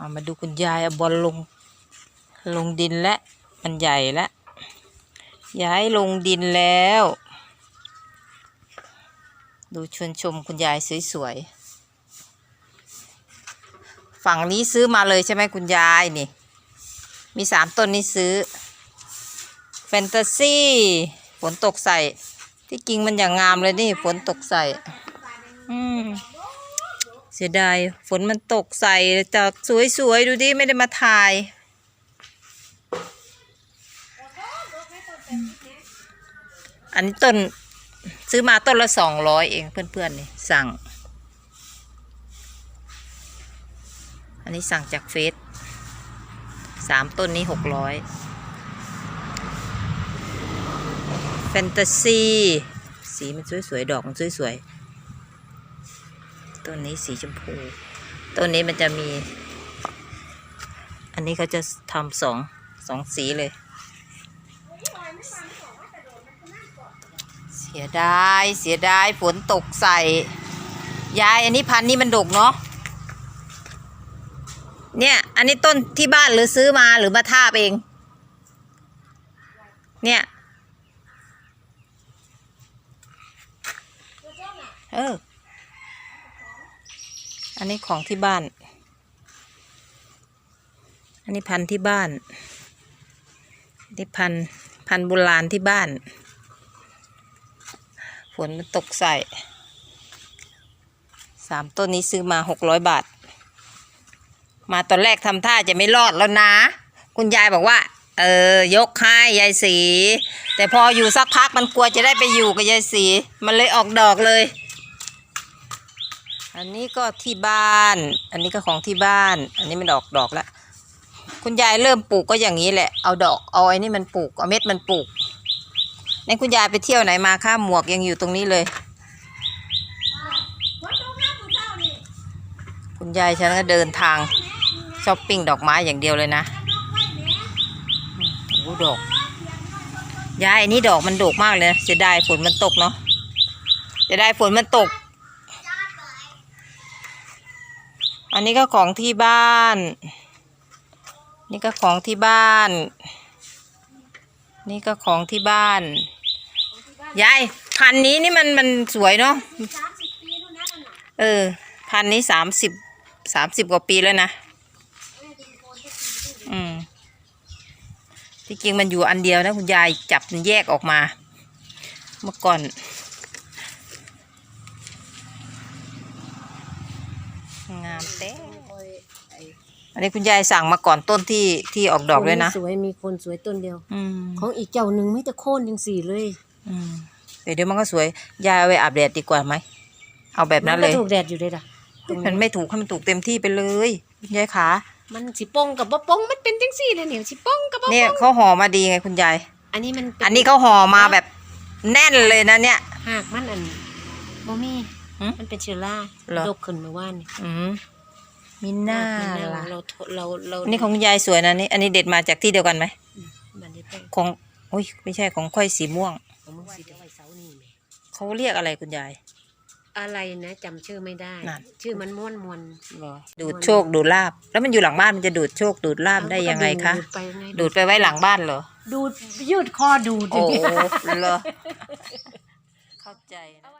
เอามาดูคุณยายเอาบอลลง ลงดินแล้วมันใหญ่แล้วย้ายลงดินแล้ว ดูชวนชมคุณยายสวยๆ ฝั่งนี้ซื้อมาเลยใช่ไหมคุณยายนี่ มีสามต้นนี้ซื้อ แฟนตาซีฝนตกใส่ ที่กิงมันอย่างงามเลยนี่ ฝนตกใส่ อืม สียดายฝนมันตกใส่จากสวยๆ ดูดิ ไม่ได้มาถ่าย อันนี้ต้น ซื้อมาต้นละสองร้อยเองเพื่อนๆนี่สั่ง อันนี้สั่งจากเฟซสามต้นนี้หกร้อยแฟนตาซี สีมันสวยๆ ดอกมันสวยๆ ต้นนี้สีชมพู ต้นนี้มันจะมี อันนี้เขาจะทำสองสองสีเลย เสียดายเสียดายฝนตกใส่ ยายอันนี้พันนี้มันดกเนาะ เนี่ย อันนี้ต้นที่บ้านหรือซื้อมาหรือมาทาบเอง เนี่ย เออ อันนี้ของที่บ้าน อันนี้พันที่บ้าน นี่พันพันโบราณที่บ้าน ฝนมันตกใส่ สามต้นนี้ซื้อมาหกร้อยบาท มาตอนแรกทำท่าจะไม่รอดแล้วนะ คุณยายบอกว่า เออยกให้ยายสี แต่พออยู่สักพักมันกลัวจะได้ไปอยู่กับยายสี มันเลยออกดอกเลย อันนี้ก็ที่บ้าน อันนี้ก็ของที่บ้าน อันนี้มันออกดอกแล้ว คุณยายเริ่มปลูกก็อย่างนี้แหละ เอาดอก เอาไอ้นี่มันปลูก เอาเม็ดมันปลูกในคุณยายไปเที่ยวไหนมาค่าหมวกยังอยู่ตรงนี้เลย คุณยายฉันก็เดินทางช้อปปิ้งดอกไม้อย่างเดียวเลยนะโอ้ดอก ยายอันนี้ดอกมันดกมากเลยเสียดายฝนมันตกเนาะเสียดายฝนมันตก อันนี้ก็ของที่บ้าน นี่ก็ของที่บ้าน นี่ก็ของที่บ้าน ยายพันนี้นี่มันมันสวยเนาะ เออ พันนี้สามสิบสามสิบกว่าปีแล้วนะ อืมที่จริงมันอยู่อันเดียวนะคุณยายจับมันแยกออกมา เมื่อก่อน งามเต้อันนี้คุณยายสั่งมาก่อนต้นที่ที่ออกดอกเลยนะสวยมีคนสวยต้นเดียวอืมของอีกเจ้าหนึ่งไม่แต่โค่นยังสี่เลยอืมเดี๋ยวเดี๋ยวมันก็สวยยายเอาไปอาบแดดดีกว่าไหมเอาแบบนั้นเลยมัก็ถูกแดดอยู่เลยด่ะตรงมันไม่ถูกให้มันถูกเต็มที่ไปเลยคุณยายขามันสิป้องกับบ่ป้องมันเป็นจังสี่เลยเนี่ยสิป้องกับบ่เนี่ยป้องเขาห่อมาดีไงคุณยายอันนี้มันเป็อันนี้เขาห่อมาแบบแน่นเลยนะเนี่ยหากมันอันบ่มี หืมมันเป็นเชื้อราเหรอ ดกขึ้นเมื่อวานนี่อืมมีหน้าหากมันเน่าล่ะเราทดเราเราอันนี้ของคุณยายสวยนะนี่อันนี้เด็ดมาจากที่เดียวกันไหมมันได้ป้องของโอ้ยไม่ใช่ของค่อยสีม่วง ของมึงสิได้ไว้เสานี่แหมเขาเรียกอะไรคุณยาย อะไรนะจำชื่อไม่ได้ นั่น ชื่อมันม่วนมวนดูดโชคดูดลาบ แล้วมันอยู่หลังบ้านมันจะดูดโชคดูดลาบได้ยังไงคะดูดไปไงดูดไปไว้หลังบ้านเหรอ ดูดยืดคอดูดอโอ้ย่างเงี้ย เหรอ เข้าใจนะ